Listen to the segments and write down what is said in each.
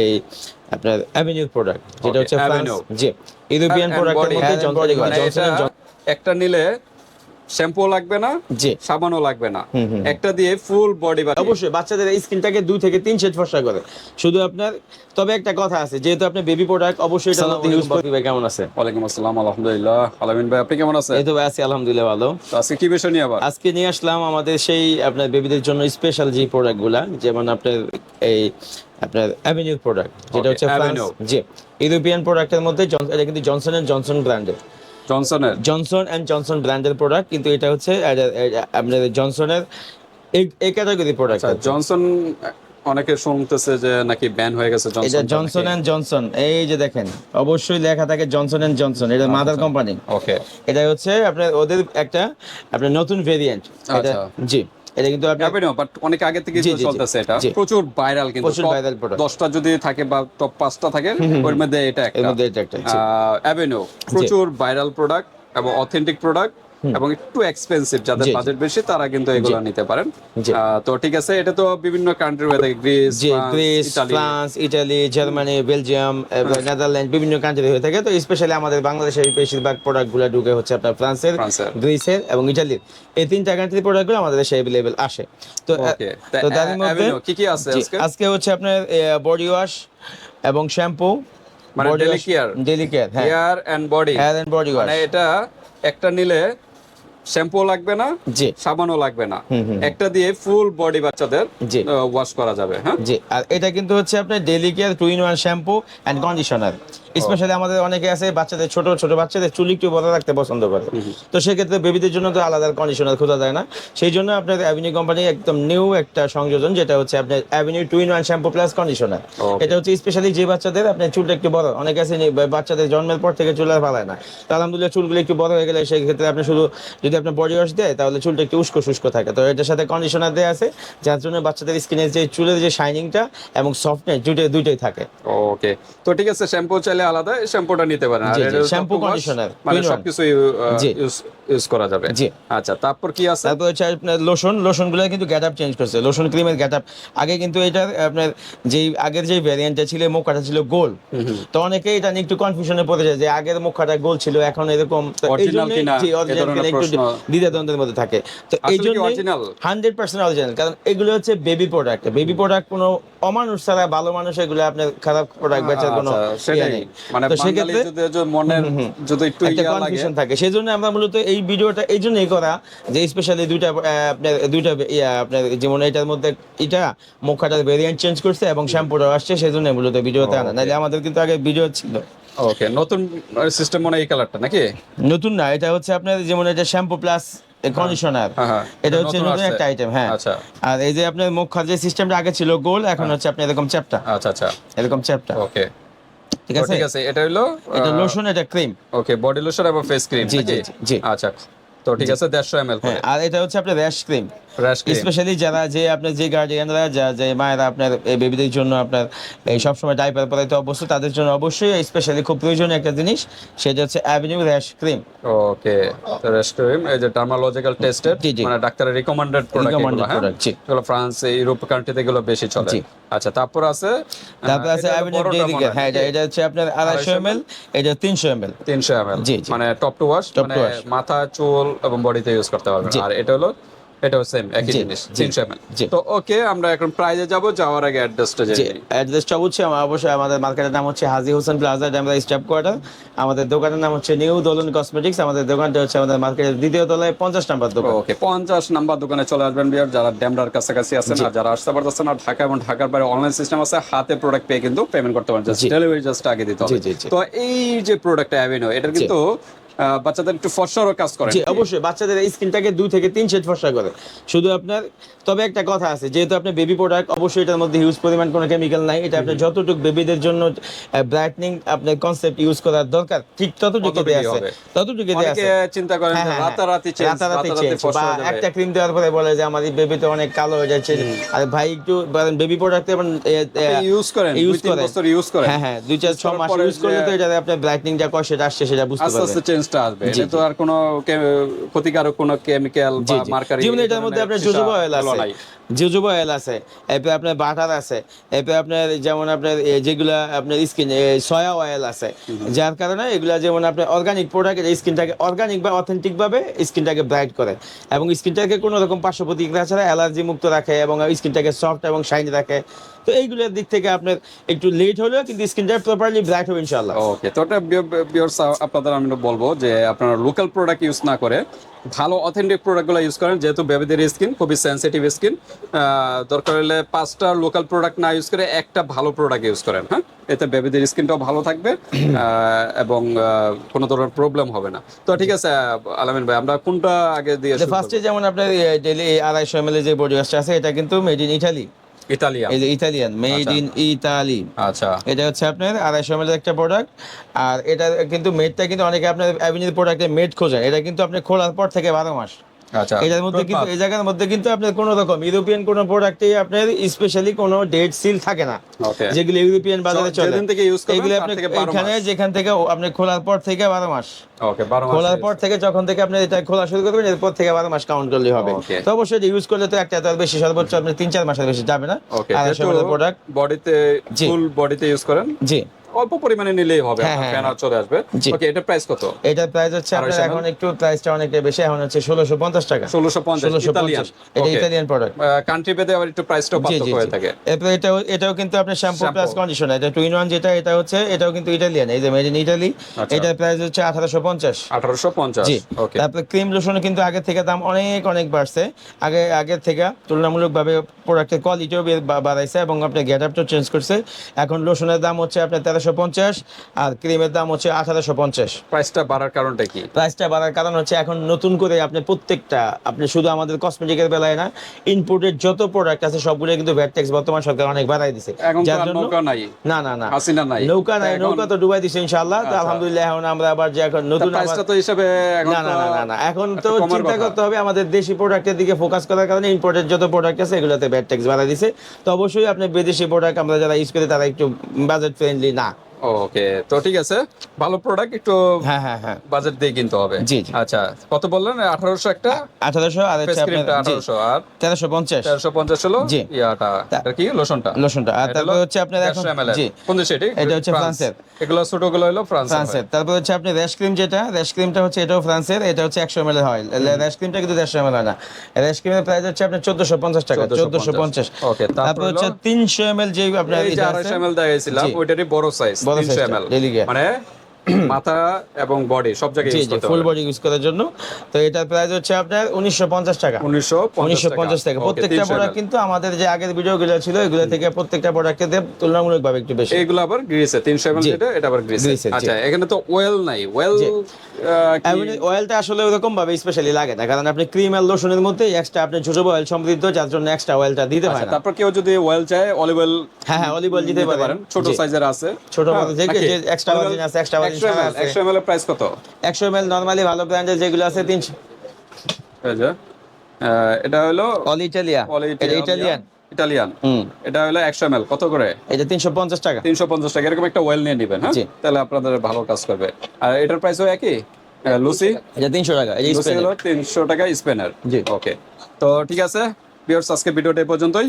এই আপনার avenue product যেটা হচ্ছে ফ্রান্স জি ইউরোপিয়ান প্রোডাক্টের মধ্যে and মানে জনসন একটা নিলে শ্যাম্পু লাগবে না জি। সাবানও লাগবে না। একটা দিয়ে ফুল বডি অবশ্যই বাচ্চাদের স্কিনটাকে দুই থেকে তিন শেড ফর্সা করে। শুধু আপনার তবে একটা কথা আছে যেহেতু আপনি বেবি প্রোডাক্ট অবশ্যই এটা মধ্যে ইউজ করতে ভাই কেমন আছে? ওয়ালাইকুম আসসালাম আলহামদুলিল্লাহ। আলামিন ভাই আপনি কেমন আছেন? এই তো ভাই আছি আলহামদুলিল্লাহ ভালো। তো আজকে কি বিষয় নিয়ে আবার? আজকে নিয়ে আসলাম আমাদের সেই আপনার বেবিদের জন্য স্পেশাল যে প্রোডাক্টগুলা যেমন আপনার এই আপনার অ্যাভিনিউ প্রোডাক্ট যেটা হচ্ছে. জি ইউরোপিয়ান প্রোডাক্টের মধ্যে এটা কিন্তু জনসন এন্ড জনসন ব্র্যান্ডের জনসনের জনসন এন্ড জনসন ব্র্যান্ডের প্রোডাক্ট কিন্তু এটা হচ্ছে আপনার জনসনের এই- ক্যাটাগরি প্রোডাক্ট জনসন অনেকে শুনতেছে যে নাকি ব্যান হয়ে গেছে এটা জনসন জনসন এন্ড জনসন এই যে দেখেন অবশ্যই লেখা থাকে জনসন এন্ড জনসন এটা মাদার কোম্পানি ওকে এটা হচ্ছে আপনার ওদের একটা আপনার নতুন ভেরিয়েন্ট আচ্ছা। জি। এটা কিন্তু আপনি বাট অনেক আগে থেকে। চলতেছে এটা। প্রচুর ভাইরাল কিন্তু প্রচুর viral product। দশটা যদি থাকে বা টপ পাঁচটা থাকে ওর মধ্যে এটা এর একটা মধ্যে এটা একটা অ্যাভেনো প্রচুর ভাইরাল প্রোডাক্ট এবং অথেন্টিক প্রোডাক্ট এবং একটু এক্সপেন্সিভ যাদের। বাজেট বেশি তারা কিন্তু এগুলো নিতে পারেন। তো ঠিক আছে এটা তো বিভিন্ন কান্ট্রি হয়ে থাকে Greece Greece France Italy Germany Belgium Netherland বিভিন্ন কান্ট্রি হয়ে থাকে। তো স্পেশালি আমাদের বাংলাদেশের বেশিরভাগ প্রোডাক্ট প্রোডাক্টগুলো ঢুকে হচ্ছে আপনার ফ্রান্সের। গ্রিসের এবং ইটালির। এই তিনটা কান্ট্রির প্রোডাক্টগুলো আমাদের দেশে অ্যাভেলেবেল আসে। তো তো তার মধ্যে কি কি আছে আজকে? আজকে হচ্ছে আপনার বডি ওয়াশ এবং শ্যাম্পু মানে daily care? ডেলি কেয়ার হ্যাঁ। Hair and body hair and body wash মানে এটা একটা নিলে শ্যাম্পু লাগবে না জি। সাবানও লাগবে না। একটা দিয়ে ফুল বডি বাচ্চাদের জি। ওয়াশ করা যাবে হ্যাঁ? জি আর এটা কিন্তু হচ্ছে আপনার daily care two in one shampoo and conditioner specially আমাদের অনেকে আছে বাচ্চাদের ছোট ছোট বাচ্চাদের চুল একটু বড় রাখতে পছন্দ করে। তো সেক্ষেত্রে বেবিদের জন্য তো আলাদা কন্ডিশনার খোঁজা যায় না। সেই জন্য আপনার অ্যাভিনিউ কোম্পানি একদম নিউ একটা সংযোজন যেটা হচ্ছে আপনার Aveeno two in one shampoo plus conditioner এটা হচ্ছে স্পেশালি যে বাচ্চাদের আপনার চুলটা একটু বড় অনেকে আছে বাচ্চাদের জন্মের পর থেকে চুল আর ফালায় না। তো আলহামদুলিল্লাহ চুলগুলো একটু বড় হয়ে গেলে সেই ক্ষেত্রে আপনি শুধু যদি আপনার বডি ওয়াশ দেয় তাহলে চুলটা একটু উস্কো শুষ্ক থাকে। তো এটার সাথে কন্ডিশনার দেওয়া আছে যার জন্য বাচ্চাদের স্কিনের যে চুলের যে শাইনিংটা এবং সফটনেস দুইটাই দুইটাই থাকে। ওকে তো ঠিক আছে শ্যাম্পু চাইলে আলাদা শ্যাম্পুটা নিতে পারেন। আর শ্যাম্পু, conditioner, মানে। সবকিছু ইউজ করা যাবে। জি। আচ্ছা তারপর কি আছে? তারপর হচ্ছে আপনার লোশন লোশনগুলো কিন্তু গ্যাট আপ চেঞ্জ করছে। লোশন ক্রিমের গ্যাট আপ আগে কিন্তু এটা আপনার যেই আগের যে ভ্যারিয়েন্টটা ছিল মুখাটা ছিল গোল। তো অনেকে এটা নিয়ে একটু কনফিউশনে পড়ে যায় যে আগের মুখাটা গোল ছিল এখন এরকম অরিজিনাল কিনা? একটু। দ্বিধাদ্বন্দ্বের মধ্যে থাকে। তো এই জন্য? হান্ড্রেড পার্সেন্ট অরিজিনাল কারণ এগুলো হচ্ছে বেবি প্রোডাক্ট বেবি প্রোডাক্ট কোনো অমানুষ ছাড়া ভালো মানুষ এগুলো আপনার খারাপ প্রোডাক্ট বেচার কোনো আচ্ছা, ইয়ে নেই। মানে তো সেক্ষেত্রে মনের যদি একটু একটা কনফিউশন থাকে। সেই জন্য আমরা মূলত এই ভিডিওটা এই জন্যই করা যে স্পেশালি দুইটা আপনার দুইটা ইয়া আপনার যেমন এটার মধ্যে এটা মুখাটার ভেরিয়েন্ট চেঞ্জ করছে এবং শ্যাম্পুটা আসছে সেই জন্য মূলত ভিডিওতে আনা। নাহলে আমাদের কিন্তু আগে ভিডিও ছিল। ওকে নতুন সিস্টেম মনে এই কালারটা নাকি? নতুন না এটা হচ্ছে আপনার যেমন এটা শ্যাম্পু প্লাস কন্ডিশনার হ্যাঁ, হ্যাঁ। এটা এটা হচ্ছে নতুন একটা আইটেম হ্যাঁ। আচ্ছা। আর এই যে আপনার মুখ যে সিস্টেমটা আগে ছিল গোল এখন হচ্ছে আপনি এরকম চ্যাপটা। আচ্ছা আচ্ছা। এরকম চ্যাপটা। ওকে। ঠিক আছে? ঠিক আছে। এটা হলো এটা লোশন এটা ক্রিম ওকে বডি লোশন এবং ফেস ক্রিম জি, জি। আচ্ছা। তো ঠিক আছে 150 ml হ্যাঁ আর এটা হচ্ছে আপনার র্যাশ ক্রিম স্পেশালি যারা যে আপনার যে গার্ডিয়ানরা যা যে মায়েরা আপনার এই বেবিদের জন্য আপনার এই সবসময় ডাইপার পরাইতে অবশ্য তাদের জন্য অবশ্যই স্পেশালি খুব প্রয়োজনীয় একটা জিনিস সেটা হচ্ছে Aveeno rash cream okay rash cream এই যে ডার্মালজিক্যাল টেস্টেড। মানে ডাক্তারের রিকমেন্ডেড প্রোডাক্ট এগুলো ফ্রান্স ইউরোপ কান্ট্রিতে এগুলো বেশি চলে। আচ্ছা তারপর আছে তারপর আছে অ্যাভিনিউ ডেইলি হ্যাঁ। এটা হচ্ছে আপনার আড়াইশো এম এল এটা তিনশো এম এল 300 ml জি, জি। মানে টপ টু ওয়াশ মানে মাথা চুল এবং বডিতে ইউজ করতে পারবেন। আর এটা হলো এটাও সেম একই জিনিস 300 তো ওকে আমরা এখন প্রাইজে যাব যাওয়ার আগে অ্যাড্রেসটা জেনে। অ্যাড্রেসটা হচ্ছে অবশ্যই আমাদের মার্কেটের নাম হচ্ছে Haji Hossain plaza Demra staff quarter আমাদের দোকানের নাম হচ্ছে নিউ দোলন কসমেটিক্স আমাদের দোকানটা হচ্ছে আমাদের মার্কেটের দ্বিতীয় তলায় পঞ্চাশ নাম্বার দোকান। ওকে পঞ্চাশ নাম্বার দোকানে চলে আসবেন বিয়ার যারা ড্যামরার কাছাকাছি আছেন আর যারা আসতে পারতেছেন আর ঢাকা এবং ঢাকার বাইরে অনলাইন সিস্টেম আছে হাতে প্রোডাক্ট পেয়ে কিন্তু পেমেন্ট করতে পারেন। ডেলিভারি জাস্ট আগে দিতে হবে। তো এই যে প্রোডাক্ট অ্যাভিনো এটার কিন্তু বাচ্চাদের একটু ফর্সারও কাজ করে। জি অবশ্যই বাচ্চাদের স্কিনটাকে দুই থেকে তিন শেড ফর্সা করে। শুধু আপনার তবে একটা কথা আছে যেহেতু আপনার বেবি প্রোডাক্ট অবশ্যই এটার মধ্যে হিউজ পরিমাণ কোনো কেমিক্যাল নাই। এটা আপনার যতটুকু বেবিদের জন্য ব্রাইটনিং আপনার কনসেপ্ট ইউজ করার দরকার ঠিক ততটুকু দেওয়া আছে। ততটুকু অনেকে আছে। চিন্তা করেন হ্যাঁ, হ্যাঁ, হ্যাঁ। রাতারাতি চেঞ্জ রাতারাতি বা একটা ক্রিম দেওয়ার পরে বলে যে আমার বেবিতে অনেক কালো হয়ে যাচ্ছে। আর ভাই একটু বেবি প্রোডাক্ট এবং ইউজ করেন ইউজ করেন। বছর ইউজ করেন। হ্যাঁ হ্যাঁ দুই চার ছ মাস ইউজ করলে তো এটা আপনার ব্রাইটনিং যা কয় সেটা আসছে সেটা বুঝতে পারবেন। চেঞ্জ আসবে। এটা তো আর কোনো ক্ষতিকারক কোনো কেমিক্যাল বা মার্কারি যেমন এটার মধ্যে আপনার জোজোবা অয়েল আছে। জোজোবা অয়েল আছে এরপরে আপনার বাটার আছে এরপরে আপনার যেমন আপনার যেগুলা আপনার স্কিন সয়া অয়েল আছে। যার কারণে এগুলা যেমন আপনার অর্গানিক প্রোডাক্ট স্কিনটাকে অর্গানিক বা অথেন্টিকভাবে স্কিনটাকে ব্রাইট করে। এবং স্কিনটাকে কোনো রকম পার্শ্ব প্রতিক্রিয়া ছাড়া অ্যালার্জি মুক্ত রাখে এবং স্কিনটাকে সফট এবং শাইন রাখে। তো এইগুলোর দিক থেকে আপনার একটু লেট হলেও কিন্তু স্কিনটা প্রপারলি ব্রাইট হবে ইনশাআল্লাহ। ওকে তো ওটা আপনাদের আমি বলব যে আপনারা লোকাল প্রোডাক্ট ইউজ না করে ভালো অথেন্টিক প্রোডাক্টগুলো ইউজ করেন যেহেতু বেবিদের স্কিন খুবই সেন্সিটিভ স্কিন দরকার হলে পাঁচটা লোকাল প্রোডাক্ট না ইউজ করে একটা ভালো প্রোডাক্ট ইউজ করেন হ্যাঁ? এতে বেবিদের স্কিনটাও ভালো থাকবে আহ, এবং কোনো ধরনের প্রবলেম হবে না। তো ঠিক আছে আলামিন ভাই আমরা কোনটা আগে দিয়ে ফার্স্টে যেমন আপনার ডেলি আড়াইশো এম এল যে বডি ওয়াশটা আছে এটা কিন্তু মেড ইন ইটালি? ইতালিয়ান। এই যে ইতালিয়ান মেড ইন ইতালি আচ্ছা। এটা হচ্ছে আপনার আড়াইশো এম একটা প্রোডাক্ট আর এটা কিন্তু মেডটা কিন্তু অনেকে আপনার অ্যাভিনিউ প্রোডাক্টে মেড খোঁজেন এটা কিন্তু আপনি খোলার পর থেকে বারো মাস। আচ্ছা। এটার মধ্যে কিন্তু এই জায়গার মধ্যে কিন্তু আপনার কোনো রকম ইউরোপিয়ান কোনো প্রোডাক্টে আপনার স্পেশালি কোনো ডেট সিল থাকে না। যেগুলো ইউরোপিয়ান বাজারে চলে। থেকে এগুলো আপনি এখানে যেখান থেকে আপনি খোলার পর থেকে বারো মাস। ওকে 12 মাস খোলার পর থেকে যখন থেকে আপনি এটা খোলা শুরু করবেন এরপর থেকে বারো মাস কাউন্ট করলে হবে। তো অবশ্যই ইউজ করলে তো একটা এত বেশি সর্বোচ্চ আপনি তিন চার মাসের বেশি যাবে না। আড়াইশো প্রোডাক্ট বডিতে ফুল বডিতে ইউজ করেন? জি। অল্প পরিমাণে নিলেই হবে হ্যাঁ, হ্যাঁ, প্যানার চলে আসবে। ওকে এটা প্রাইস কত? এটার প্রাইস হচ্ছে আপনার এখন একটু প্রাইসটা অনেকটা বেশি এখন হচ্ছে ষোলোশো পঞ্চাশ টাকা। 1650 ষোলোশো ইতালিয়ান। এটা ইতালিয়ান প্রোডাক্ট কান্ট্রি ভেদে আবার একটু জি পার্থক্য হয়ে থাকে। এরপরে এটাও এটাও কিন্তু আপনার শ্যাম্পু প্লাস কন্ডিশনার এটা টু ইন ওয়ান যেটা এটা হচ্ছে এটাও কিন্তু ইটালিয়ান এই যে মেড ইন আচ্ছা। এটার প্রাইস হচ্ছে আঠারোশো পঞ্চাশ। 1850 জি। ওকে তারপরে ক্রিম লোশন কিন্তু আগে থেকে দাম অনেক অনেক বাড়ছে। আগে আগের থেকে তুলনামূলকভাবে প্রোডাক্টের কোয়ালিটিও বাড়াইছে এবং আপনার গেট আপটাও চেঞ্জ করছে। এখন লোশনের দাম হচ্ছে আপনার তেরোশো পঞ্চাশ আর ক্রিমের দাম হচ্ছে আঠারোশো পঞ্চাশ। প্রাইসটা বাড়ার কারণটা কি? প্রাইসটা বাড়ার কারণ হচ্ছে এখন নতুন করে আপনি প্রত্যেকটা আপনি শুধু আমাদের কসমেটিকের বেলায় না ইনপুটের যত প্রোডাক্ট আছে সবগুলো কিন্তু ভ্যাট ট্যাক্স বর্তমান সরকার অনেক বাড়াই দিছে। যার জন্য না না না। হাসিনা নাই। নৌকা নাই নৌকা তো ডুবাই দিছে ইনশাআল্লাহ। তো আচ্ছা। আলহামদুলিল্লাহ এখন আমরা আবার যে এখন নতুন প্রাইসটা তো হিসাবে না না না না এখন তো চিন্তা করতে হবে আমাদের দেশি প্রোডাক্টের দিকে ফোকাস করার কারণে ইম্পোর্টেড যত প্রোডাক্ট আছে এগুলোতে ট্যাক্স বাড়া দিছে। তো অবশ্যই আপনি বিদেশি প্রোডাক্ট আমরা যারা ইউজ করি তারা একটু বাজেট ফ্রেন্ডলি না। ওকে তো ঠিক আছে। ভালো প্রোডাক্ট একটু হ্যাঁ হ্যাঁ হ্যাঁ। বাজেট দিয়ে কিনতে হবে। জি, জি। আচ্ছা কত বললেন? 1800 একটা? আঠারোশো আর ফেস হচ্ছে আপনার 1800 আর? তেরোশো পঞ্চাশ। 1350 হলো? জি। ইয়াটা। এটা কি? লোশনটা? লোশনটা। আর তারপর হচ্ছে আপনার এখন 150 ml জি। কোন দেশে এটি? এটা হচ্ছে ফ্রান্সের। এগুলো ছোটগুলো হলো ফ্রান্স ফ্রান্সের। তারপর হচ্ছে আপনি র্যাশ ক্রিম যেটা র্যাশ ক্রিমটা হচ্ছে এটাও ফ্রান্সের এটা হচ্ছে একশো এমএল হয়। র্যাশ ক্রিমটা কিন্তু দেড়শো এমএল হয় না। র্যাশ ক্রিমের প্রাইস হচ্ছে আপনার চোদ্দশো পঞ্চাশ টাকা 1450 চোদ্দশো পঞ্চাশ। Okay, তারপর হচ্ছে হলো- তিনশো এমএল যে আপনার এই যে এটা 250 ml দেখাইছিলাম ওইটারই বড় সাইজ বড় 300 size ml মানে মাথা এবং বডি সব জায়গায় ইউজ করতে ফুল বডি ইউজ করার জন্য। তো এটার প্রাইস হচ্ছে আপনার উনিশশো পঞ্চাশ টাকা। 1950 টাকা। প্রত্যেকটা প্রোডাক্ট কিন্তু আমাদের যে আগের ভিডিওগুলো ছিল এগুলো থেকে প্রত্যেকটা প্রোডাক্টের দাম তুলনামূলকভাবে একটু বেশি। এইগুলো আবার গ্রিসে 300 ml এটা আবার গ্রিসে আচ্ছা এখানে তো ওয়েল নাই। ওয়েল। অয়েলটা আসলে ওরকম ভাবে স্পেশালি লাগে না কারণ আপনি ক্রিম আর লোশনের মধ্যে এক্সট্রা আপনি ছোট অয়েল সমৃদ্ধ যার জন্য এক্সট্রা অয়েলটা দিতে আচ্ছা পারেন তারপর কেউ যদি ওয়েল চায় অলিভ অয়েল হ্যাঁ হ্যাঁ অলিভ অয়েল দিতে পারেন। ছোট সাইজের আছে। ছোট হ্যাঁ, মতো থেকে যে Olive আছে, extra virgin 100 ছাড়া ml, আছে। 100 প্রাইস কত? একশো এম এল নর্মালি ভালো ব্র্যান্ডের যেগুলো আছে তিনশো। এই যে, আহ, এটা হলো অল ইটালিয়া ইটালিয়ান ইটালিয়ান এটা হলো 100 ml কত করে? এটা তিনশো পঞ্চাশ টাকা। 350 টাকা এরকম একটা ওয়েল নিয়ে নেবেন হ্যাঁ। তাহলে আপনাদের ভালো কাজ করবে। আর এটার প্রাইসও একই? লুসি? এটা তিনশো টাকা লুসি হলো 300 টাকা স্পেনার। জি। ওকে তো ঠিক আছে আজকে ভিডিওটা পর্যন্তই।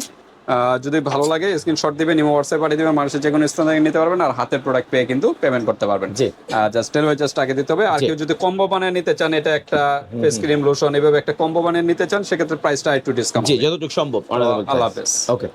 যদি ভালো লাগে স্ক্রিনশট দিবেন ইমো হোয়াটসঅ্যাপ পাঠিয়ে দিবেন মানুষের যে কোনো স্থান থেকে নিতে পারবেন আর হাতের প্রোডাক্ট পেয়ে কিন্তু পেমেন্ট করতে পারবেন। জি। জাস্ট ডেলিভারি জাস্ট আগে দিতে হবে। আর কেউ যদি কম্বো বানিয়ে নিতে চান এটা একটা ফেস ক্রিম লোশন এভাবে একটা কম্বো বানিয়ে নিতে চান সেক্ষেত্রে প্রাইসটা একটু ডিসকাউন্ট জি যতটুকু সম্ভব আল্লাহ হাফেজ। ওকে